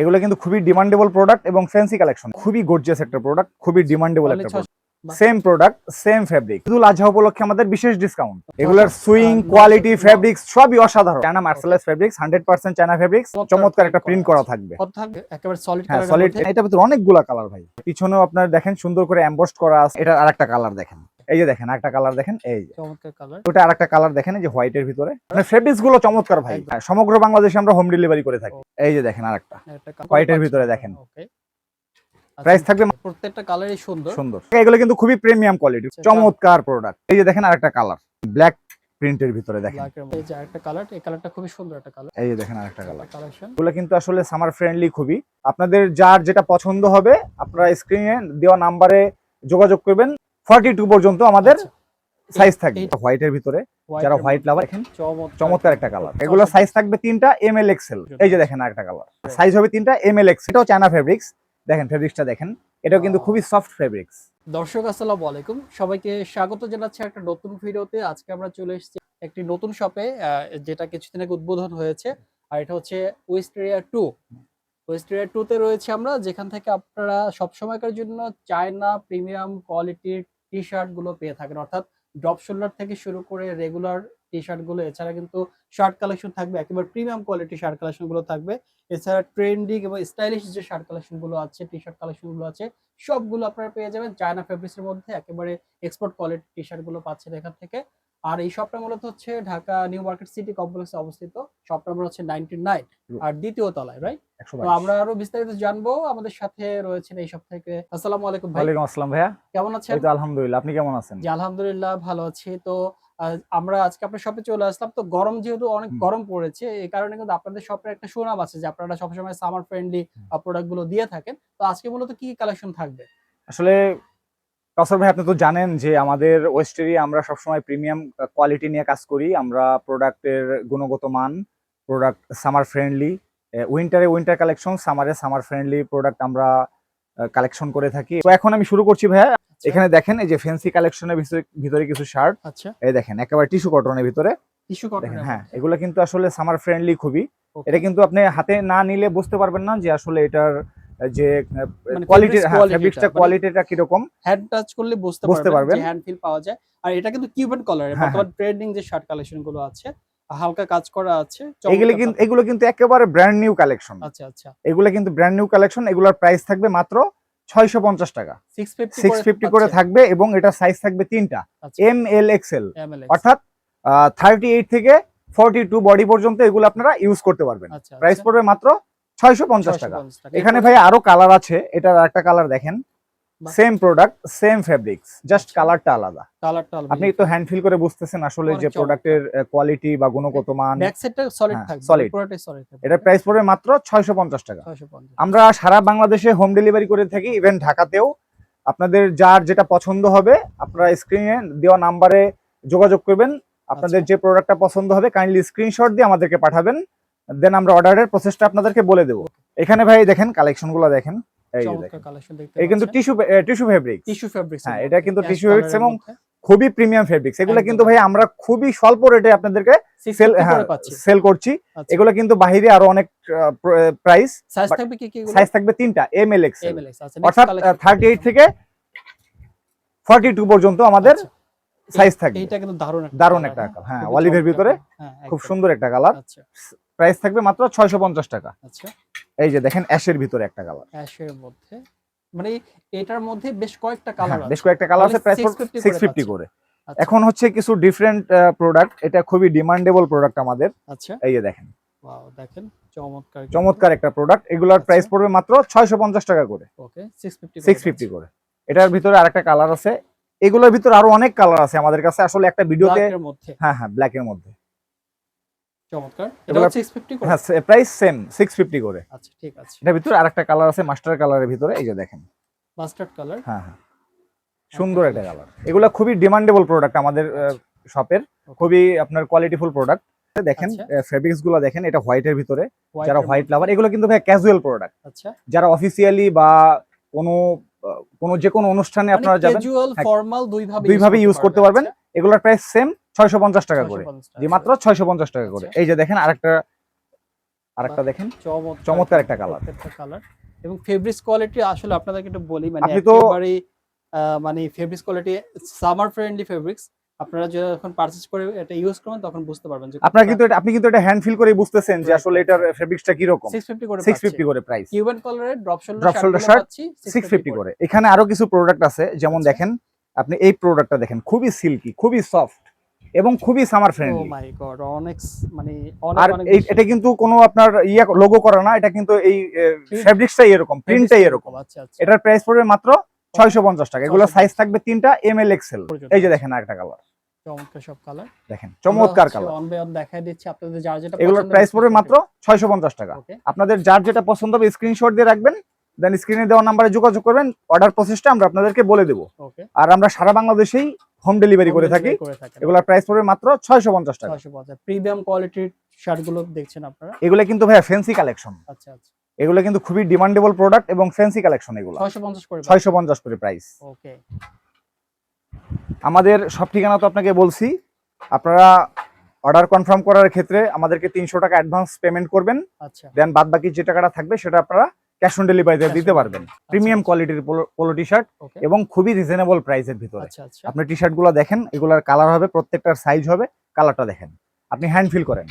এগুলো কিন্তু খুবই ডিমান্ডেবল প্রোডাক্ট এবং ফ্যান্সি কালেকশন খুবই গর্জিয়াস একটা প্রোডাক্ট খুবই ডিমান্ডেবল একটা সেম প্রোডাক্ট সেম ফেব্রিক শুধু আজহা উপলক্ষে আমাদের বিশেষ ডিসকাউন্ট এগুলোর সুইং কোয়ালিটি ফেব্রিক্স সবই অসাধারণ। China mercerize fabrics hundred percent China fabrics চমৎকার একটা প্রিন্ট করা থাকবে। একেবারে সলিড হ্যাঁ সলিড এটার ভিতরে অনেকগুলা কালার ভাই। পিছনেও আপনার দেখেন সুন্দর করে এমবস্ট করা আছে। এটা আরেকটা কালার দেখেন। এই যে দেখেন একটা কালার দেখেন এই যে। চমৎকার কালার ওটা আরেকটা কালার দেখেন এই যে হোয়াইটের ভিতরে। মানে ফেব্রিক্সগুলো চমৎকার ভাই। সমগ্র বাংলাদেশে আমরা হোম ডেলিভারি করে থাকি। এই যে দেখেন আরেকটা। এর ভিতরে দেখেন। ওকে প্রাইস থাকবে প্রত্যেকটা কালারই সুন্দর। সুন্দর। এগুলো কিন্তু খুবই প্রিমিয়াম কোয়ালিটি আচ্ছা, চমৎকার প্রোডাক্ট এই যে দেখেন আরেকটা কালার ব্ল্যাক প্রিন্টের ভিতরে দেখেন। এই যে কালার এই কালারটা খুবই সুন্দর একটা কালার এই যে দেখেন আরেকটা কালার কালেকশন এগুলো কিন্তু আসলে সামার ফ্রেন্ডলি খুবই। আপনাদের যার যেটা পছন্দ হবে আপনারা স্ক্রিনে দেওয়া নাম্বারে যোগাযোগ করবেন। ফর্টি টু পর্যন্ত আমাদের সাইজ থাকবে। আচ্ছা, এই- হোয়াইটের ভিতরে যারা হোয়াইট লাভার দেখেন চমৎকার। একটা কালার এগুলো সাইজ থাকবে তিনটা এম এল এক্সেল এই যে দেখেন আরেকটা কালার সাইজ হবে তিনটা এম এল এক্স এটাও চায়না ফেব্রিক্স দেখেন ফেব্রিক্সটা দেখেন। এটাও কিন্তু খুবই সফট ফেব্রিক্স দর্শক আসসালামু আলাইকুম। সবাইকে স্বাগত জানাচ্ছি একটা নতুন ভিডিওতে। আজকে আমরা চলে এসেছি একটি নতুন শপে যেটা কিছুদিন আগে উদ্বোধন হয়েছে। আর এটা হচ্ছে ওয়েস্টেরিয়া টু ওয়েস্টেরিয়া টু তে রয়েছে আমরা। যেখান থেকে আপনারা সবসময়কার জন্য চায়না প্রিমিয়াম কোয়ালিটির টি শার্টগুলো পেয়ে থাকেন। অর্থাৎ ড্রপ শোল্ডার থেকে শুরু করে রেগুলার টি শার্টগুলো, এছাড়া কিন্তু শার্ট কালেকশন থাকবে, একেবারে প্রিমিয়াম কোয়ালিটি শার্ট কালেকশনগুলো থাকবে। এছাড়া ট্রেন্ডিং এবং স্টাইলিশ যে শার্ট কালেকশনগুলো আছে টি শার্ট কালেকশনগুলো আছে, সবগুলো আপনারা পেয়ে যাবেন। চায়না ফেব্রিক্সের মধ্যে একেবারে এক্সপোর্ট কোয়ালিটি টি শার্টগুলো পাচ্ছেন এখান থেকে। আর এই শপটা মূলত হচ্ছে ঢাকা নিউ মার্কেট সিটি কমপ্লেক্সে অবস্থিত। শপ নাম্বার হচ্ছে নাইনটি নাইন আর দ্বিতীয় তলায় রাইট তো আমরা আরও বিস্তারিত জানব। আমাদের সাথে রয়েছেন এই সব থেকে। আসসালামু আলাইকুম ভাই। ওয়ালাইকুম আসসালাম ভাইয়া। কেমন আছেন? আলহামদুলিল্লাহ। আপনি কেমন আছেন? জি আলহামদুলিল্লাহ ভালো আছি। তো আমরা আজকে আপনার শপে চলে আসলাম। তো গরম যেহেতু অনেক গরম পড়েছে এই কারণে কিন্তু আপনাদের শপের একটা সুনাম আছে যে আপনারা সবসময় সামার ফ্রেন্ডলি প্রোডাক্টগুলো দিয়ে থাকেন। তো আজকে মূলত কি কালেকশন থাকবে? আসলে কাসর ভাই আপনি তো জানেন যে আমাদের ওয়েস্টেরি আমরা সবসময় প্রিমিয়াম কোয়ালিটি নিয়ে কাজ করি। আমরা প্রোডাক্টের গুণগত মান প্রোডাক্ট সামার ফ্রেন্ডলি উইন্টারে উইন্টার কালেকশন সামারে সামার ফ্রেন্ডলি প্রোডাক্ট আমরা কালেকশন করে থাকি। তো এখন আমি শুরু করছি ভাইয়া। এখানে দেখেন এই যে ফ্যান্সি কালেকশনের ভিতরে কিছু শার্ট আচ্ছা। এই দেখেন একেবারে টিস্যু কটনের ভিতরে। টিস্যু কটন হ্যাঁ এগুলো কিন্তু আসলে সামার ফ্রেন্ডলি খুবই। এটা কিন্তু আপনি হাতে না নিলে বুঝতে পারবেন না যে আসলে এটার যে কোয়ালিটি হ্যাঁ ফেব্রিক্সটা কোয়ালিটিটা কীরকম? হ্যান্ড টাচ করলে বুঝতে বুঝতে পারবেন। হ্যান্ড ফিল পাওয়া যায়। আর এটা কিন্তু কিউবান কালার হ্যাঁ, বর্তমান ট্রেন্ডিং যে শার্ট কালেকশনগুলো আছে হালকা কাজ করা আছে এগুলো কিন্তু এগুলো কিন্তু একেবারে ব্র্যান্ড নিউ কালেকশন আচ্ছা আচ্ছা। এগুলো কিন্তু ব্র্যান্ড নিউ কালেকশন এগুলোর প্রাইস থাকবে মাত্র ছয়শো পঞ্চাশ টাকা। সিক্স ফিফটি করে থাকবে এবং এটা সাইজ থাকবে তিনটা। আচ্ছা। এম এল এক্সেল অর্থাৎ থার্টি এইট থেকে ফর্টি টু বডি পর্যন্ত এগুলো আপনারা ইউজ করতে পারবেন। আচ্ছা প্রাইস পড়বে মাত্র ছয়শো পঞ্চাশ টাকা। 650 টাকা। এখানে ভাই আরও কালার আছে এটার একটা কালার দেখেন। Same product same fabrics just. কালারটা আলাদা। কালারটা আপনি তো হ্যান্ড ফিল করে বুঝতেছেন আসলে যে প্রোডাক্টের কোয়ালিটি বা গুণগত মান। ব্যাক সাইডটা সলিড থাকবে। পুরোটাই সলিড থাকবে। এটার প্রাইস পড়বে মাত্র ছয়শো পঞ্চাশ টাকা। 650 আমরা সারা বাংলাদেশে হোম ডেলিভারি করে থাকি ইভেন ঢাকাতেও। আপনাদের যার যেটা পছন্দ হবে আপনারা স্ক্রিনে দেওয়া নাম্বারে যোগাযোগ করবেন। আপনাদের আচ্ছা। যে প্রোডাক্টটা পছন্দ হবে কাইন্ডলি স্ক্রিনশট দিয়ে আমাদেরকে পাঠাবেন। দেন আমরা অর্ডারের প্রসেসটা আপনাদেরকে বলে দেবো। এখানে ভাই দেখেন কালেকশনগুলো দেখেন। এই কিন্তু টিস্যু টিস্যু ফেব্রিক টিস্যু হ্যাঁ, এটা কিন্তু fabrics এবং খুবই প্রিমিয়াম ফেব্রিক্স এগুলো কিন্তু ভাই আমরা খুবই স্বল্প রেটে আপনাদেরকে সেল হ্যাঁ সেল করছি। আচ্ছা। এগুলো কিন্তু বাহিরে আরও অনেক প্রাইস সাইজ থাকবে কি কি সাইজ থাকবে তিনটা এম এল এক্স আচ্ছা অর্থাৎ থার্টি এইট থেকে ফর্টি টু পর্যন্ত আমাদের সাইজ থাকবে। কিন্তু দারুণ একটা দারুণ একটা কালার হ্যাঁ। অলিভের ভিতরে হ্যাঁ, খুব সুন্দর একটা কালার আচ্ছা। প্রাইস থাকবে মাত্র ছয়শো পঞ্চাশ টাকা। আচ্ছা। এই যে দেখেন অ্যাশের ভিতরে একটা কালার অ্যাশের মধ্যে। মানে এটার মধ্যে বেশ কয়েকটা কালার বেশ কয়েকটা কালার আছে প্রাইস 650 করে। আচ্ছা, এখন হচ্ছে কিছু ডিফারেন্ট প্রোডাক্ট এটা খুবই ডিমান্ডেবল প্রোডাক্ট আমাদের। আচ্ছা। এই যে দেখেন। ওয়াও দেখেন চমৎকার চমৎকার একটা প্রোডাক্ট এগুলোর আচ্ছা। প্রাইস পড়বে মাত্র ছয়শো পঞ্চাশ টাকা করে। ওকে 650 সিক্স ফিফটি করে। এটার ভিতরে আরেকটা কালার আছে। এগুলোর ভিতরে আরও অনেক কালার আছে আমাদের কাছে। আসলে একটা ভিডিওতে হ্যাঁ হ্যাঁ ব্ল্যাক এর মধ্যে। চমৎকার। 650 করে? হ্যাঁ প্রাইস সেম সিক্স ফিফটি করে। আচ্ছা ঠিক আছে। এটার ভিতরে আরেকটা কালার আছে মাস্টার কালারের ভিতরে এই যে দেখেন। মাস্টার্ড কালার হ্যাঁ হ্যাঁ। সুন্দর একটা কালার এগুলো খুবই ডিমান্ডেবল প্রোডাক্ট আমাদের শপের খুবই আপনার কোয়ালিটিফুল প্রোডাক্ট দেখেন আচ্ছা। ফেব্রিক্সগুলো দেখেন এটা হোয়াইটের ভিতরে। যারা হোয়াইট লাভার এগুলো কিন্তু ভাই ক্যাজুয়াল প্রোডাক্ট আচ্ছা। যারা অফিসিয়ালি বা কোনো কোনো যে কোনো অনুষ্ঠানে আপনারা যাবেন ক্যাজুয়াল ফর্মাল দুই ভাবে ইউজ করতে পারবেন। এগুলোর প্রাইস সেম ছয়শো পঞ্চাশ টাকা করে। যে মাত্র ছয়শো পঞ্চাশ টাকা করে। এই যে দেখেন আরেকটা আরেকটা দেখেন। চমৎকার একটা কালার কালার এবং ফেব্রিক্স কোয়ালিটি আসলে আপনাদেরকে একটু বলি মানে একেবারে মানে fabric quality summer friendly fabrics আপনারা যখন পারচেজ করে এটা ইউজ করবেন তখন বুঝতে পারবেন যে আপনার কিন্তু এটা- আপনি কিন্তু এটা হ্যান্ড ফিল করেই বুঝতেছেন যে আসলে এটার. ফেব্রিক্সটা কীরকম। 650 করে করে প্রাইস কিউবেন কালারের ড্রপ শোল্ডার shirt, পাচ্ছি সিক্স ফিফটি করে। এখানে আরও কিছু প্রোডাক্ট আছে যেমন আচ্ছা। দেখেন আপনি এই প্রোডাক্টটা দেখেন খুবই সিল্কি খুবই সফট এবং খুবই summer friendly oh my god অনেক মানে অনেক আর এটা কিন্তু কোনো আপনার ইয়ে লোগো করা না এটা কিন্তু এই ফেব্রিক্সটাই এরকম প্রিন্টটাই এরকম আচ্ছা আচ্ছা। এটার প্রাইস পড়বে মাত্র ছয়শো পঞ্চাশ টাকা। এগুলো সাইজ থাকবে তিনটা এম এল এক্সেল এই যে দেখেন আরেকটা কালার চমৎকার সব কালার দেখেন চমৎকার কালার অন বাই অন দেখাই দিচ্ছি আপনাদের যার যেটা এগুলোর প্রাইস পড়বে মাত্র ছয়শো পঞ্চাশ টাকা। ওকে আপনাদের যার যেটা পছন্দ হবে স্ক্রিনশট দিয়ে রাখবেন দেন স্ক্রিনে দেওয়া নাম্বারে যোগাযোগ করবেন অর্ডার প্রসেসটা আমরা আপনাদেরকে বলে দেবো। আর আমরা সারা বাংলাদেশেই হোম ডেলিভারি করে থাকি। এগুলোর প্রাইস পড়বে মাত্র ছয়শো পঞ্চাশ টাকা। প্রিমিয়াম কোয়ালিটির শার্টগুলো দেখছেন আপনারা? এগুলো কিন্তু ভাইয়া ফ্যান্সি কালেকশন আচ্ছা আচ্ছা। এগুলো কিন্তু খুবই ডিমান্ডেবল প্রোডাক্ট এবং ফ্যান্সি কালেকশন এগুলো। 650 করে ছয়শো পঞ্চাশ করে প্রাইস ওকে আমাদের সব ঠিকানা তো আপনাকে বলছি। আপনারা অর্ডার কনফার্ম করার ক্ষেত্রে আমাদেরকে তিনশো টাকা অ্যাডভান্স পেমেন্ট করবেন। আচ্ছা। দেন বাদ বাকি যে টাকাটা থাকবে সেটা আপনারা ক্যাশ অন ডেলিভারিতে দিতে পারবেন। প্রিমিয়াম। কোয়ালিটির পোলো টি শার্ট এবং খুবই রিজনেবল প্রাইসের ভিতরে। আচ্ছা আচ্ছা। আপনি টি শার্টগুলো দেখেন এগুলার কালার হবে প্রত্যেকটার সাইজ হবে কালারটা দেখেন। আপনি হ্যান্ড ফিল করেন।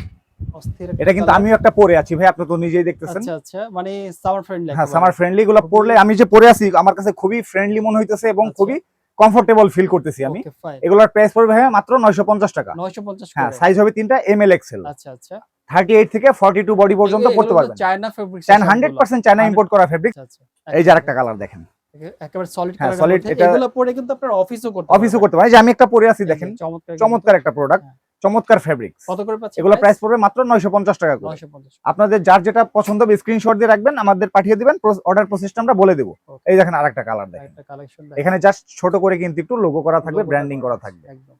এটা কিন্তু আমিও একটা পরে আছি ভাই আপনি তো নিজেই দেখতেছেন। আচ্ছা আচ্ছা মানে সামার ফ্রেন্ডলি হ্যাঁ সামার ফ্রেন্ডলি গুলো পরলে আমি যে পরে আছি আমার কাছে খুবই ফ্রেন্ডলি মনে হইতেছে এবং আচ্ছা। খুবই কমফোর্টেবল ফিল করতেছি আমি। এগুলোর প্রাইস পড়বে ভাই মাত্র নয়শো পঞ্চাশ টাকা। 950 হ্যাঁ সাইজ হবে তিনটা এম এল এক্সেল আচ্ছা আচ্ছা। থার্টি এইট থেকে ফর্টি টু বডি পর্যন্ত পড়তে পারবেন। China hundred percent China import করা ফেব্রিক এই যে আরেকটা কালার দেখেন। একেবারে সলিড কালার সলিড এগুলো পরে কিন্তু আপনারা অফিসও করতে অফিসও করতে পারেন যে আমি একটা পরে আছি দেখেন চমৎকার একটা প্রোডাক্ট হ্যাঁ। চমৎকার ফেব্রিক্স কত করে পাচ্ছেন এগুলো প্রাইস পড়বে মাত্র নয়শো পঞ্চাশ টাকা করে। 950 আপনাদের যার যেটা পছন্দ হবে স্ক্রিনশট দিয়ে রাখবেন আমাদের পাঠিয়ে দিবেন অর্ডার প্রসেসটা আমরা বলে দেবো. এই দেখেন আরেকটা কালার দেখেন। একটা কালেকশন এখানে জাস্ট ছোট করে কিন্তু একটু লোগো করা থাকবে ব্র্যান্ডিং করা থাকবে একদম।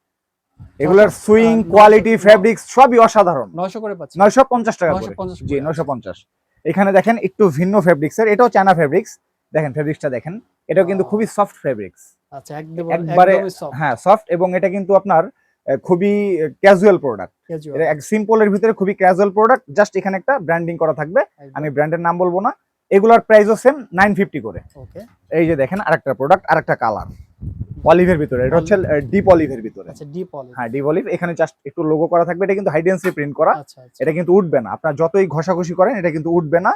এগুলোর সুইং কোয়ালিটি ফেব্রিক্স সবই অসাধারণ। 900 করে পাচ্ছেন নয়শো পঞ্চাশ টাকা করে। জি করে, নয়শো পঞ্চাশ। এখানে দেখেন একটু ভিন্ন ফেব্রিক্স এর এটাও চায়না ফেব্রিক্স দেখেন ফেব্রিক্সটা দেখেন। এটাও কিন্তু খুবই সফট ফেব্রিক্স আচ্ছা একদম একবারে হ্যাঁ সফট এবং এটা কিন্তু আপনার খুবই ক্যাজুয়াল প্রোডাক্ট এক সিম্পলের ভিতরে খুবই ক্যাজুয়াল প্রোডাক্ট জাস্ট এখানে একটা ব্র্যান্ডিং করা থাকবে। আমি ব্র্যান্ডের নাম বলব না। এগুলোর প্রাইসও সেম নাইন ফিফটি করে। ওকে এই যে দেখেন আরেকটা প্রোডাক্ট আরেকটা কালার অলিভের ভিতরে। এটা হচ্ছে ডিপ অলিভের ভিতরে। আচ্ছা ডিপ অলিভ হ্যাঁ ডিপ অলিভ এখানে জাস্ট একটু লোগো করা থাকবে। এটা কিন্তু হাইডেন্সি প্রিন্ট করা। আচ্ছা আচ্ছা। এটা কিন্তু উঠবে না। আপনার যতই ঘষাঘষি করেন এটা কিন্তু উঠবে না।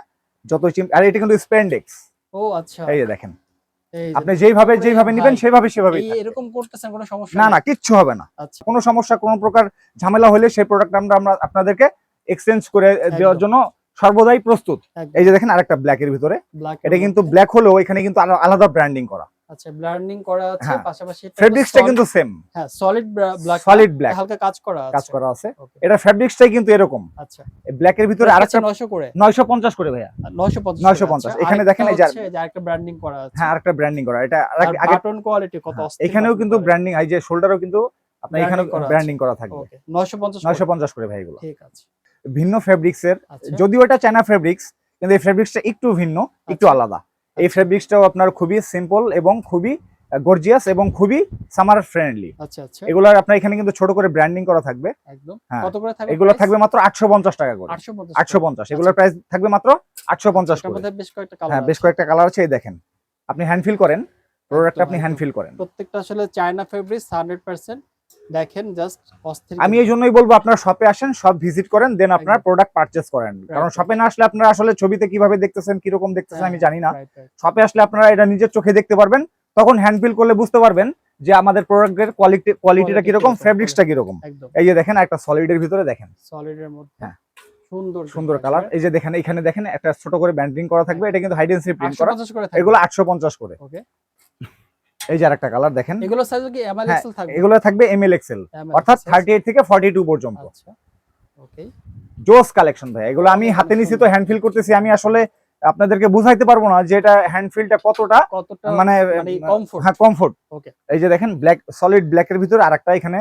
যতই আর এটা কিন্তু স্প্যান্ডেক্স ও আচ্ছা। এই যে দেখেন। আপনি যেইভাবে যেভাবে যেইভাবে নেবেন সেভাবে সেভাবেই এরকম করতেছেন কোনো সমস্যা না না কিচ্ছু হবে না। আচ্ছা। কোনো সমস্যা কোনো প্রকার ঝামেলা হলে সেই প্রোডাক্ট আমরা আমরা আপনাদেরকে এক্সচেঞ্জ করে দেওয়ার জন্য সর্বদাই প্রস্তুত। এই যে দেখেন আরেকটা ব্ল্যাক এর ভিতরে। এটা কিন্তু ব্ল্যাক হলেও এখানে কিন্তু আলাদা ব্র্যান্ডিং করা। আচ্ছা ব্লান্ডিং করা আছে হ্যাঁ। পাশাপাশি এটা ফেব্রিক্সটা কিন্তু সেম হ্যাঁ সলিড ব্ল্যাক সলিড ব্ল্যাক হালকা কাজ করা আছে। কাজ করা আছে। এটা ফেব্রিক্সটাই কিন্তু এরকম। আচ্ছা। ব্ল্যাক এর ভিতরে আরেকটা 900 করে? নয়শো পঞ্চাশ করে ভাইয়া। 950 950 এখানে দেখেন এই যে- আরেকটা ব্র্যান্ডিং করা আছে। হ্যাঁ আরেকটা ব্র্যান্ডিং করা। এটা আগে বাটন কোয়ালিটি কত হ্যাঁ, অস্থির এখানেও কিন্তু ব্র্যান্ডিং এই যে শোল্ডারও কিন্তু আপনার এখানে ব্র্যান্ডিং করা থাকবে। ওকে 950 নয়শো করে। পঞ্চাশ করে ভাই এগুলো ঠিক আছে। ভিন্ন ফেব্রিক্স এর আচ্ছা। যদিও এটা চায়না ফেব্রিক্স কিন্তু এই ফেব্রিক্সটা একটু ভিন্ন একটু আচ্ছা। আলাদা। এই আচ্ছা। ফেব্রিক্সটাও আপনার খুবই সিম্পল এবং খুবই গর্জিয়াস এবং খুবই সামার ফ্রেন্ডলি আচ্ছা আচ্ছা। এগুলোর আপনার এখানে কিন্তু ছোট করে ব্র্যান্ডিং করা থাকবে। একদম। হ্যাঁ, কত করে থাকবে এগুলো থাকবে মাত্র আটশো পঞ্চাশ টাকা করে। 850 আটশো পঞ্চাশ। এগুলোর প্রাইস থাকবে মাত্র আটশো পঞ্চাশ এটার করে। মধ্যে বেশ কয়েকটা কালার হ্যাঁ বেশ কয়েকটা কালার আছে এই দেখেন। আপনি হ্যান্ড ফিল করেন। প্রোডাক্টটা আপনি হ্যান্ড ফিল করেন। প্রত্যেকটা আসলে চায়না ফেব্রিক্স 100% দেখেন জাস্ট অস্থির আমি এই জন্যই বলব আপনারা শপে আসেন সব ভিজিট করেন দেন আপনারা প্রোডাক্ট পারচেস করেন। কারণ শপে না আসলে আপনারা আসলে ছবিতে কীভাবে দেখতেছেন কীরকম দেখতেছেন আমি জানি না. শপে আসলে আপনারা এটা নিজের চোখে দেখতে পারবেন তখন হ্যান্ড ফিল করলে বুঝতে পারবেন যে আমাদের প্রোডাক্টের কোয়ালিটি কোয়ালিটিটা কীরকম ফেব্রিক্সটা কীরকম। এই যে দেখেন একটা সলিডের ভিতরে দেখেন। সলিডের মধ্যে হ্যাঁ। সুন্দর সুন্দর কালার এই যে দেখেন এখানে দেখেন একটা ছোট করে ব্যান্ডিং করা থাকবে এটা কিন্তু হাইডেন্সি প্রিন্ট করা। 850 এগুলো আটশো পঞ্চাশ করে। ওকে এই যে আরেকটা কালার দেখেন। এগুলো সাইজ কি এমএল হ্যাঁ, এক্সেল থাকবে? এগুলো থাকবে এম এল এক্সেল অর্থাৎ size? থার্টি এইট থেকে ফর্টি টু পর্যন্ত। আচ্ছা ওকে জোস কালেকশন ভাই এগুলো আমি হাতে নিছি তো হ্যান্ড ফিল করতেছি আমি আসলে আপনাদেরকে বুঝাইতে পারব না যে এটা হ্যান্ড ফিলটা কতটা কতটা মানে মানে কমফোর্ট হ্যাঁ কমফোর্ট Okay. এই যে দেখেন ব্ল্যাক সলিড ব্ল্যাক এর ভিতরে আরেকটা এখানে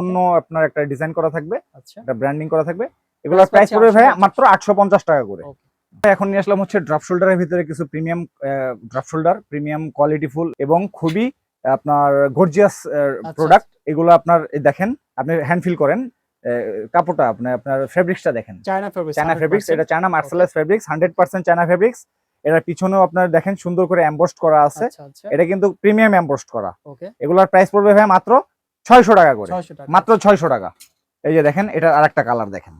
অন্য আপনার একটা ডিজাইন করা থাকবে আচ্ছা। একটা ব্র্যান্ডিং করা থাকবে। এগুলোর প্রাইস পড়বে ভাই মাত্র আটশো পঞ্চাশ টাকা করে। Okay. এখন নিয়ে আসলাম হচ্ছে ড্রপ শোল্ডারের ভিতরে কিছু premium drop shoulder premium quality full এবং খুবই আপনার গর্জিয়াস আচ্ছা, প্রোডাক্ট এগুলো আপনার দেখেন আপনি হ্যান্ড ফিল করেন কাপড়টা আপনার আপনার ফেব্রিক্সটা দেখেন। চায়না ফেব্রিক্স চায়না ফেব্রিক্স এটা China mercerise fabrics hundred percent China fabrics এটার পিছনেও আপনার দেখেন সুন্দর করে এমবোস্ট করা আছে। আচ্ছা আচ্ছা। এটা কিন্তু প্রিমিয়াম এমবোস্ট করা। ওকে এগুলোর প্রাইস পড়বে ভাই মাত্র ছয়শো টাকা করে। 600 টাকা। মাত্র ছয়শো টাকা। এই যে দেখেন এটা আরেকটা কালার দেখেন।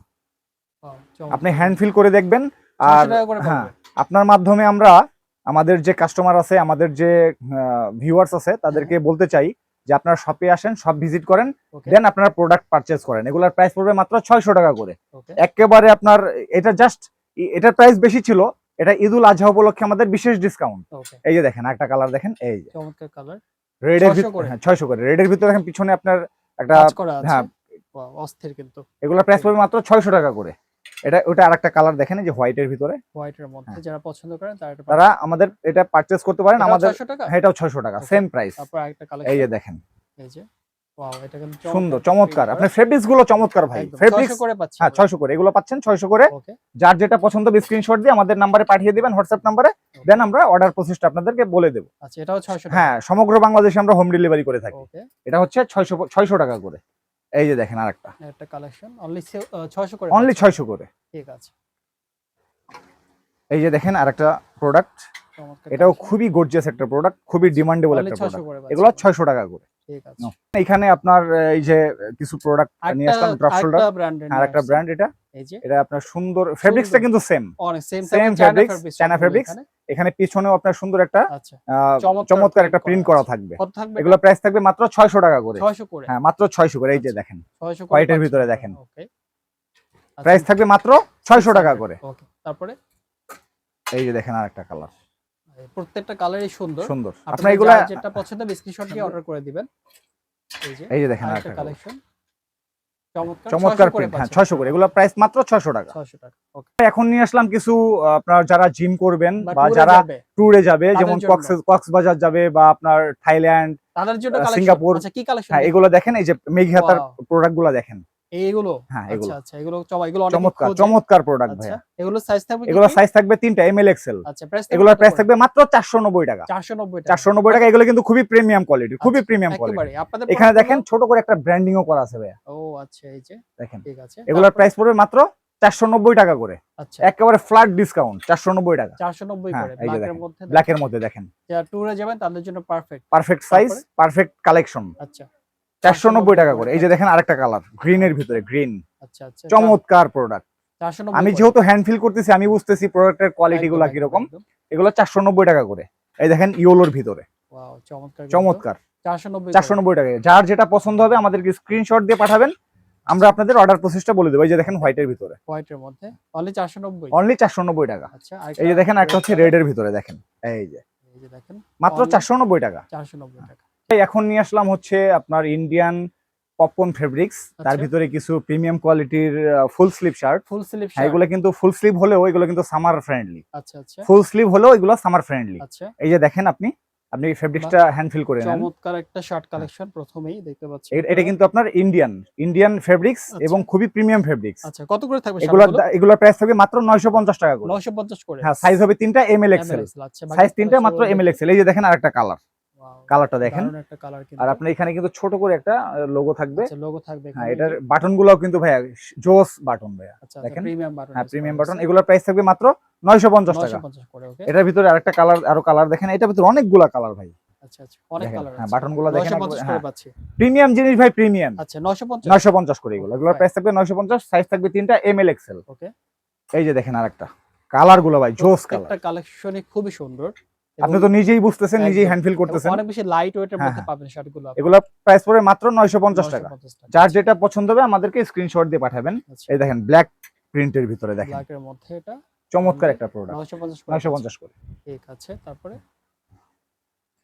আপনি হ্যান্ড ফিল করে দেখবেন 600 আর হ্যাঁ আপনার মাধ্যমে আমরা আমাদের যে কাস্টমার আছে আমাদের যে ভিউয়ার্স আছে তাদেরকে বলতে চাই যে আপনারা শপে আসেন সব ভিজিট করেন দেন আপনারা প্রোডাক্ট পারচেজ করেন। এগুলার প্রাইস পড়বে মাত্র ছয়শো টাকা করে। একেবারে আপনার এটা জাস্ট এটার প্রাইস বেশি ছিল এটা ঈদুল আজহা উপলক্ষে আমাদের বিশেষ ডিসকাউন্ট এই যে দেখেন একটা কালার দেখেন এই যে। কালার রেডের 600 ভিতরে হ্যাঁ ছয়শো করে। রেডের ভিতরে দেখেন পিছনে আপনার একটা হ্যাঁ। অস্থির কিন্তু। এগুলোর প্রাইস পড়বে মাত্র ছয়শো টাকা করে। এটা ওটা আরেকটা কালার দেখেন যে হোয়াইটের ভিতরে। হোয়াইটের মধ্যে হ্যাঁ। যারা পছন্দ করেন তারা এটা তারা আমাদের এটা পারচেজ করতে পারেন আমাদের 600 হ্যাঁ, এটাও ছয়শো টাকা Okay. সেম প্রাইস তারপর আরেকটা কালার এই যে দেখেন। এই যে ওয়াও এটা কিন্তু সুন্দর চমৎকার। আপনার ফেব্রিক্সগুলো চমৎকার ভাই। ফেব্রিক্স 600 করে পাচ্ছি হ্যাঁ ছয়শো করে এগুলো পাচ্ছেন ছয়শো করে। ওকে যার যেটা পছন্দ স্ক্রিনশট দিয়ে আমাদের নাম্বারে পাঠিয়ে দিবেন হোয়াটসঅ্যাপ নাম্বারে দেন আমরা অর্ডার প্রসেসটা আপনাদেরকে বলে দেবো। আচ্ছা এটাও 600 টাকা। হ্যাঁ সমগ্র বাংলাদেশে আমরা হোম ডেলিভারি করে থাকি। এটা হচ্ছে ছয়শো ছয়শো টাকা করে। এই যে দেখেন আরেকটা। একটা কালেকশন অনলি 600 করে অনলি পাচ্ছি। ছয়শো করে। ঠিক আছে। এই যে দেখেন আরেকটা প্রোডাক্ট এটাও খুবই গর্জিয়াস একটা প্রোডাক্ট খুবই ডিমান্ডেবল একটা 600 প্রোডাক্ট এগুলো আমরা। ছয়শো টাকা করে। ঠিক আছে। এখানে আপনার এই যে কিছু প্রোডাক্ট নিয়ে আসলাম ড্রপ শোল্ডার আরেকটা আর একটা ব্র্যান্ড এটা। এই যে এটা আপনার সুন্দর ফেব্রিক্সটা কিন্তু সেম অনেক সেম China fabrics। এখানে। পিছনেও আপনার সুন্দর একটা আচ্ছা। চমৎকার একটা প্রিন্ট করা থাকবে। এগুলো প্রাইস থাকবে মাত্র ছয়শো টাকা করে। 600 করে। হ্যাঁ মাত্র করে এই যে আচ্ছা। দেখেন। 600 ভিতরে দেখেন। ওকে প্রাইস থাকবে মাত্র ছয়শো টাকা করে। ওকে তারপরে? এই যে দেখেন আর একটা কালার প্রত্যেকটা কালারই সুন্দর। সুন্দর। আপনার এগুলা যেটা পছন্দ স্ক্রিনশট দিয়ে অর্ডার করে দিবেন। এই যে এই যে দেখেন আর আরেকটা কালেকশন চমৎকার চমৎকার 600 করে প্রিন্ট হ্যাঁ ছয়শো করে এগুলো প্রাইস মাত্র ছয়শো টাকা। 600 টাকা ওকে এখন নিয়ে আসলাম কিছু আপনার যারা জিম করবেন বা যারা ট্যুরে যাবে যেমন কক্সবাজার যাবে বা আপনার থাইল্যান্ড সিঙ্গাপুর, আচ্ছা হ্যাঁ এগুলো দেখেন এই যে মেঘহাতার হাতার প্রোডাক্টগুলা দেখেন। এইগুলো হ্যাঁ আচ্ছা এগুলো। আচ্ছা এগুলো চমৎকার এগুলো চমৎকার চমৎকার প্রোডাক্ট আচ্ছা ভাইয়া এগুলো সাইজ থাকবে এগুলো সাইজ থাকবে তিনটা এম এল এক্সেল আচ্ছা প্রাইস এগুলোর প্রাইস থাকবে মাত্র চারশো নব্বই টাকা। 490 টাকা। চারশো নব্বই টাকা এগুলো কিন্তু খুবই প্রিমিয়াম কোয়ালিটি খুবই আচ্ছা, প্রিমিয়াম কোয়ালিটি এখানে দেখেন ছোট করে একটা ব্র্যান্ডিংও করা আছে ভাইয়া। ও আচ্ছা এই যে। দেখেন। ঠিক আছে। এগুলোর প্রাইস পড়বে মাত্র চারশো নব্বই টাকা করে। আচ্ছা। একেবারে ফ্ল্যাট ডিসকাউন্ট চারশো নব্বই টাকা। 490 হ্যাঁ, করে ব্ল্যাকের মধ্যে ব্ল্যাকের মধ্যে দেখেন। যারা ট্যুরে যাবেন তাদের জন্য perfect perfect size perfect collection আচ্ছা। চারশো নব্বই টাকা করে। এই যে দেখেন আরেকটা কালার গ্রিনের ভিতরে গ্রিন আচ্ছা আচ্ছা চমৎকার প্রোডাক্ট 490 আমি যেহেতু হ্যান্ড ফিল করতেছি আমি বুঝতেছি প্রোডাক্টের কোয়ালিটি গুলা কীরকম। এগুলো চারশো নব্বই টাকা করে। এই দেখেন ইয়োলোর ভিতরে। চমৎকার চমৎকার। 490 চারশো নব্বই টাকা। যার যেটা পছন্দ হবে আমাদেরকে স্ক্রিনশট দিয়ে পাঠাবেন। আমরা আপনাদের অর্ডার প্রসেসটা বলে দেবো। এই যে দেখেন হোয়াইটের ভিতরে। হোয়াইটের মধ্যে। অনলি 490 অনলি চারশো নব্বই টাকা। আচ্ছা এই যে দেখেন একটা হচ্ছে রেড এর ভিতরে দেখেন। এই যে। এই যে দেখেন। মাত্র Only- চারশো নব্বই টাকা। 490 টাকা। এখন নিয়ে আসলাম হচ্ছে আপনার ইন্ডিয়ান পপকর্ন ফেব্রিক্স তার। ভিতরে কিছু প্রিমিয়াম কোয়ালিটির full sleeve shirt full sleeve এগুলো কিন্তু ফুল স্লিভ হলেও এগুলো কিন্তু সামার ফ্রেন্ডলি আচ্ছা আচ্ছা। ফুল স্লিভ হলেও এগুলো সামার ফ্রেন্ডলি আচ্ছা। এই যে দেখেন আপনি আপনি ফেব্রিক্সটা হ্যান্ড ফিল করে নেন। চমৎকার একটা শার্ট কালেকশন প্রথমেই দেখতে পাচ্ছি এটা কিন্তু আপনার ইন্ডিয়ান ইন্ডিয়ান ফেব্রিক্স। এবং খুবই প্রিমিয়াম ফেব্রিক্স আচ্ছা কত করে থাকবে এগুলো এগুলোর প্রাইস থাকবে মাত্র নয়শো পঞ্চাশ টাকা করে। 950 করে। হ্যাঁ সাইজ হবে তিনটা এম এল এক্সেল সাইজ তিনটা মাত্র এম এল এক্সেল এই যে দেখেন আরেকটা কালার কালারটা দেখেন। আর আপনার এখানে কিন্তু ছোট করে একটা লোগো থাকবে। আচ্ছা লোগো থাকবে হ্যাঁ এটার বাটন গুলাও কিন্তু ভাইয়া জোস বাটন ভাইয়া। আচ্ছা দেখেন। প্রিমিয়াম বাটন হ্যাঁ প্রিমিয়াম বাটন এগুলোর প্রাইস থাকবে মাত্র নয়শো পঞ্চাশ টাকা। 950 করে ওকে এটার ভিতরে আরেকটা কালার আরও কালার দেখেন। এটার ভিতরে অনেকগুলা কালার ভাই। আচ্ছা আচ্ছা কালার হ্যাঁ, আছে। বাটনগুলো দেখেন 950 করে হ্যাঁ। প্রিমিয়াম জিনিস ভাই প্রিমিয়াম আচ্ছা 950 নয়শো পঞ্চাশ করে এগুলো। এগুলোর প্রাইস থাকবে নয়শো পঞ্চাশ সাইজ থাকবে তিনটা এম এল এক্সেল এই যে দেখেন আরেকটা। কালারগুলো ভাই জোস কালার একটা কালেকশনই খুবই সুন্দর। আপনি তো নিজেই বুঝতেছেন নিজেই একদম। হ্যান্ড ফিল করতেছেন। অনেক বেশি লাইট ওয়েটের হ্যাঁ, মধ্যে হ্যাঁ। পাবেন শার্টগুলো এগুলো প্রাইস পড়বে মাত্র নয়শো পঞ্চাশ টাকা। 950 টাকা। যার যেটা পছন্দ হবে আমাদেরকে স্ক্রিনশট দিয়ে পাঠাবেন। আচ্ছা। এই দেখেন ব্ল্যাক প্রিন্টের ভিতরে দেখেন। ব্ল্যাকের মধ্যে এটা। চমৎকার একটা প্রোডাক্ট 950 করে। ঠিক আছে তারপরে?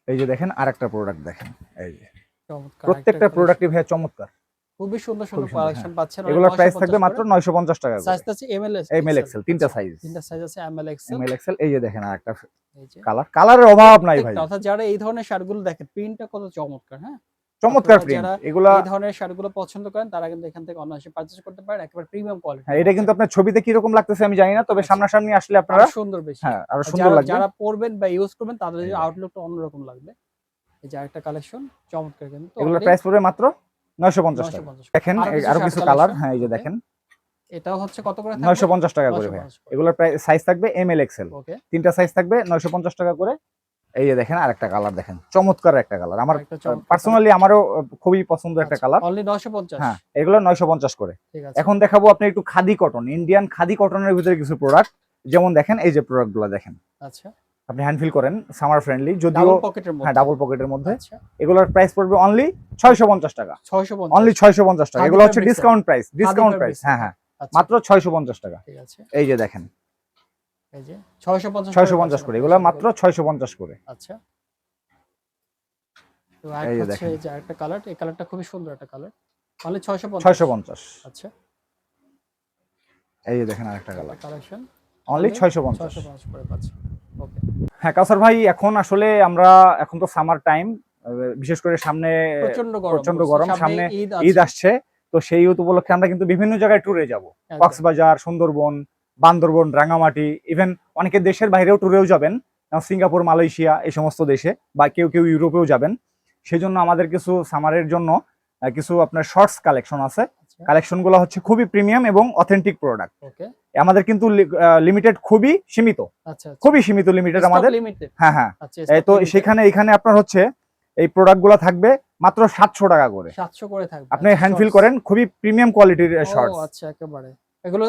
এই যে দেখেন আরেকটা প্রোডাক্ট দেখেন। এই যে। চমৎকার প্রত্যেকটা প্রোডাক্টই ভাই চমৎকার। খুবই সুন্দর সুন্দর কালেকশন পাচ্ছেন এগুলোর প্রাইস থাকবে মাত্র নয়শো পঞ্চাশ টাকা সাইজ আছে এমএল এম এল এক্সেল তিনটা সাইজ তিনটা সাইজ আছে ML XL M L XL এই যে দেখেন আরেকটা কালার কালারের অভাব নাই ভাই। অর্থাৎ যারা এই ধরনের শার্টগুলো দেখেন প্রিন্টটা কত চমৎকার হ্যাঁ? চমৎকার প্রিন্ট এগুলা এই ধরনের শার্টগুলো পছন্দ করেন তারা কিন্তু এখান থেকে অনায়াসে পারচেজ করতে পারেন একেবারে প্রিমিয়াম কোয়ালিটি হ্যাঁ এটা কিন্তু আপনার ছবিতে কি রকম লাগতেছে আমি জানি না তবে আচ্ছা। সামনাসামনি আসলে আপনারা সুন্দর বেশি। হ্যাঁ আরও সুন্দর যারা- লাগবে। যারা পরবেন বা ইউজ করবেন তাদের। আউটলুকটা অন্যরকম লাগবে। এই যে আরেকটা কালেকশন চমৎকার কিন্তু এগুলোর প্রাইস পড়বে মাত্র নয়শো পঞ্চাশ টাকা। দেখেন আরও কিছু কালার হ্যাঁ এই যে দেখেন। এটাও হচ্ছে কত করে নয়শো পঞ্চাশ টাকা করে ভাই এগুলোর প্রায় সাইজ থাকবে এম এল এক্সেল তিনটা সাইজ থাকবে নয়শো পঞ্চাশ টাকা করে। এই যে দেখেন আরেকটা কালার দেখেন। চমৎকার একটা কালার আমার পার্সোনালি আমারও খুবই পছন্দ একটা কালার অনলি 950 হ্যাঁ এগুলো নয়শো পঞ্চাশ করে। এখন দেখাবো আপনি একটু খাদি কটন ইন্ডিয়ান খাদি কটনের ভিতরে কিছু প্রোডাক্ট যেমন দেখেন এই যে প্রোডাক্টগুলো দেখেন। আচ্ছা। আপনি হ্যান্ড ফিল করেন সামার ফ্রেন্ডলি যদিও হ্যাঁ ডাবল পকেটের মধ্যে। আচ্ছা। এগুলোর প্রাইস পড়বে অনলি ছয়শো পঞ্চাশ টাকা। 650 অনলি ছয়শো পঞ্চাশ টাকা। খাদি এগুলো হচ্ছে ডিসকাউন্ট প্রাইস ডিসকাউন্ট প্রাইস হ্যাঁ হ্যাঁ। মাত্র ছয়শো পঞ্চাশ টাকা। এই যে দেখেন। এই যে ছয়শো পঞ্চাশ করে এগুলো মাত্র ছয়শো পঞ্চাশ করে। আচ্ছা। তো আরেকটা হচ্ছে এই যে আরেকটা কালার। এই কালারটা খুবই সুন্দর একটা কালার। অনলি 650 ছয়শো পঞ্চাশ। আচ্ছা। এই যে দেখেন আরেকটা কালার। কালেকশন অনলি ছয়শো পঞ্চাশ। 650 করে পাচ্ছি ওকে হ্যাঁ কাউসার ভাই এখন আসলে আমরা এখন তো সামার টাইম বিশেষ করে সামনে প্রচণ্ড গরম সামনে ঈদ আসছে। তো সেই উপলক্ষে আমরা কিন্তু বিভিন্ন জায়গায় ট্যুরে যাব। কক্সবাজার সুন্দরবন বান্দরবন রাঙামাটি ইভেন অনেকে দেশের বাইরেও ট্যুরেও যাবেন সিঙ্গাপুর মালয়েশিয়া এই সমস্ত দেশে বা কেউ কেউ ইউরোপেও যাবেন। সেই জন্য আমাদের কিছু সামারের জন্য কিছু আপনার শর্টস কালেকশন আছে। আচ্ছা, কালেকশনগুলো হচ্ছে খুবই প্রিমিয়াম এবং অথেন্টিক প্রোডাক্ট আমাদের কিন্তু লিমিটেড খুবই সীমিত। আচ্ছা খুবই সীমিত লিমিটেড আমাদের। হ্যাঁ হ্যাঁ। আচ্ছা তো সেখানে এখানে আপনার হচ্ছে এই প্রোডাক্টগুলো থাকবে মাত্র সাতশো টাকা করে। 700 করে থাকবে। আপনি আচ্ছা, হ্যান্ড ফিল করেন খুবই প্রিমিয়াম কোয়ালিটির ও, আচ্ছা একেবারে। এগুলো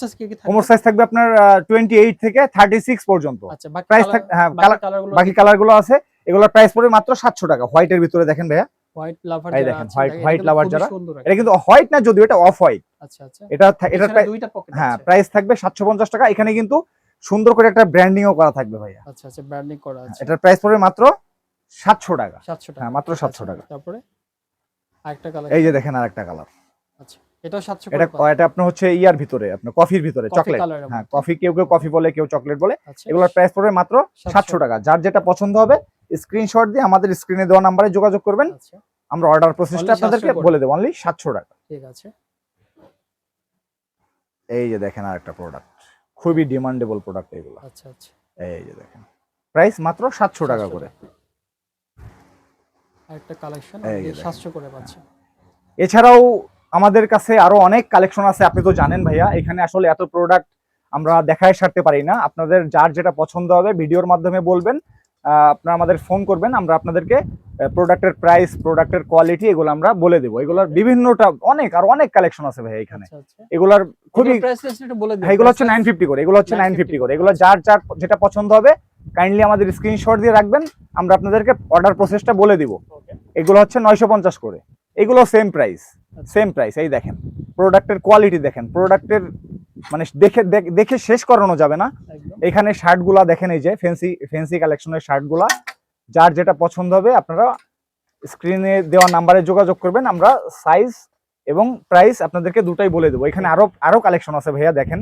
সাইজ কি কি থাকবে? কোমর সাইজ থাকবে আপনার টোয়েন্টি এইট থেকে থার্টি সিক্স পর্যন্ত। আচ্ছা প্রাইস হ্যাঁ বাকি কালার কালারগুলো বাকি কালারগুলো আছে। এগুলোর প্রাইস পড়বে মাত্র সাতশো টাকা। হোয়াইটের ভিতরে দেখেন ভাইয়া। হোয়াইট লাভার যারা দেখেন, lover খুবই যারা, এটা কিন্তু হোয়াইট না যদিও এটা অফ হোয়াইট আচ্ছা আচ্ছা। এটা দুইটা পকেট হ্যাঁ প্রাইস থাকবে সাতশো পঞ্চাশ টাকা। এখানে কিন্তু সুন্দর করে একটা ব্র্যান্ডিংও করা থাকবে ভাইয়া। আচ্ছা আচ্ছা ব্র্যান্ডিং করা আছে। এটার প্রাইস পড়বে মাত্র সাতশো টাকা। 700 টাকা। হ্যাঁ, মাত্র 700 আছে, টাকা। তারপরে আরেকটা কালার এই যে দেখেন আর একটা কালার আচ্ছা এটাও 700 এটা এটা আপনার হচ্ছে ইয়ার ভিতরে আপনার কফির ভিতরে চকলেট হ্যাঁ কফি কেউ কেউ কফি বলে কেউ চকলেট বলে। আচ্ছা। এগুলোর প্রাইস পড়বে মাত্র 700 সাতশো টাকা। যার যেটা পছন্দ হবে স্ক্রিনশট দিয়ে আমাদের স্ক্রিনে দেওয়া নাম্বারে যোগাযোগ করবেন। আচ্ছা। আমরা অর্ডার প্রসেসটা আপনাদেরকে বলে দেবো। অনলি সাতশো টাকা। ঠিক আছে। এই যে দেখেন প্রোডাক্ট খুবই ডিমান্ডেবল প্রোডাক্ট এগুলো। আচ্ছা আচ্ছা। এই যে দেখেন। প্রাইস মাত্র সাতশো টাকা করে। আরেকটা কালেকশন এই যে দেখেন। 700 করে এছাড়াও আমাদের কাছে আরও অনেক কালেকশন আছে আপনি তো জানেন ভাইয়া। এখানে আসলে এত প্রোডাক্ট আমরা দেখায় সারতে পারি না। আপনাদের যার যেটা পছন্দ হবে ভিডিওর মাধ্যমে বলবেন। আপনারা আমাদের ফোন করবেন আমরা আপনাদেরকে প্রোডাক্টের প্রাইস প্রোডাক্টের কোয়ালিটি এগুলো আমরা বলে দেবো। এগুলোর বিভিন্নটা অনেক আর অনেক কালেকশন আছে ভাইয়া এখানে। আচ্ছা আচ্ছা। এগুলোর খুবই হ্যাঁ, এগুলো হচ্ছে নাইন ফিফটি করে এগুলো হচ্ছে নাইন ফিফটি করে। এগুলো যার যার যেটা পছন্দ হবে কাইন্ডলি আমাদের স্ক্রিনশট দিয়ে রাখবেন আমরা আপনাদেরকে অর্ডার প্রসেসটা বলে দিব। এগুলো হচ্ছে নয়শো পঞ্চাশ করে। এগুলো সেম প্রাইস সেম প্রাইস এই দেখেন। প্রোডাক্টের কোয়ালিটি দেখেন প্রোডাক্টের মানে দেখে দেখ- শেষ করানো যাবে না। এখানে শার্টগুলা দেখেন এই যে ফেন্সি ফেন্সি কালেকশনের শার্টগুলা। যার যেটা পছন্দ হবে আপনারা স্ক্রিনে দেওয়া নাম্বারে যোগাযোগ করবেন। আমরা সাইজ এবং প্রাইস আপনাদেরকে দুটাই বলে দেবো। এখানে আরও আরও কালেকশন আছে ভাইয়া দেখেন।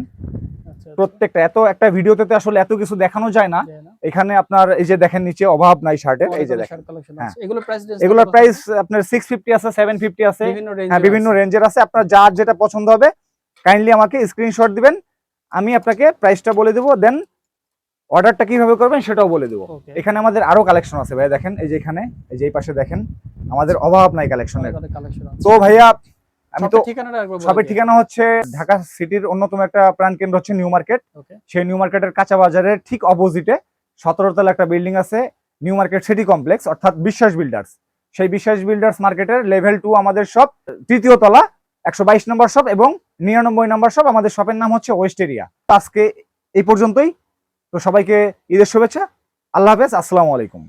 আচ্ছা প্রত্যেকটা এত একটা ভিডিওতে তো আসলে এত কিছু দেখানো যায় না। এখানে আপনার এই যে দেখেন নিচে অভাব নাই শার্টের এই যে দেখেন। হ্যাঁ। এগুলো প্রাইস এগুলোর প্রাইস আপনার সিক্স ফিফটি আছে সেভেন ফিফটি আছে। বিভিন্ন রেঞ্জ হ্যাঁ বিভিন্ন রেঞ্জের আছে। আপনার যার যেটা পছন্দ হবে কাইন্ডলি আমাকে স্ক্রিনশট দিবেন। আমি আপনাকে প্রাইসটা বলে দেবো দেন অর্ডারটা কীভাবে করবেন সেটাও বলে দেবো। এখানে আমাদের আরও কালেকশন আছে ভাই দেখেন এই যে এখানে এই যে এই পাশে দেখেন আমাদের অভাব নাই কালেকশনের তো ভাইয়া আমি তো সবের ঠিকানা হচ্ছে ঢাকা সিটির অন্যতম একটা প্রাণ কেন্দ্র হচ্ছে নিউ মার্কেট। সেই নিউ মার্কেটের কাঁচা বাজারের ঠিক অপোজিটে সতেরো তলা একটা বিল্ডিং আছে নিউ মার্কেট সিটি কমপ্লেক্স অর্থাৎ বিশ্বাস বিল্ডার্স সেই বিশ্বাস বিল্ডার্স মার্কেটের লেভেল টু আমাদের সব তৃতীয় তলা একশো বাইশ নম্বর সব এবং নিরানব্বই নাম্বার শপ আমাদের শপের নাম হচ্ছে ওয়েস্ট এরিয়া আজকে এই পর্যন্তই। তো সবাইকে ঈদের শুভেচ্ছা। আল্লাহ হাফেজ। আসসালামু আলাইকুম।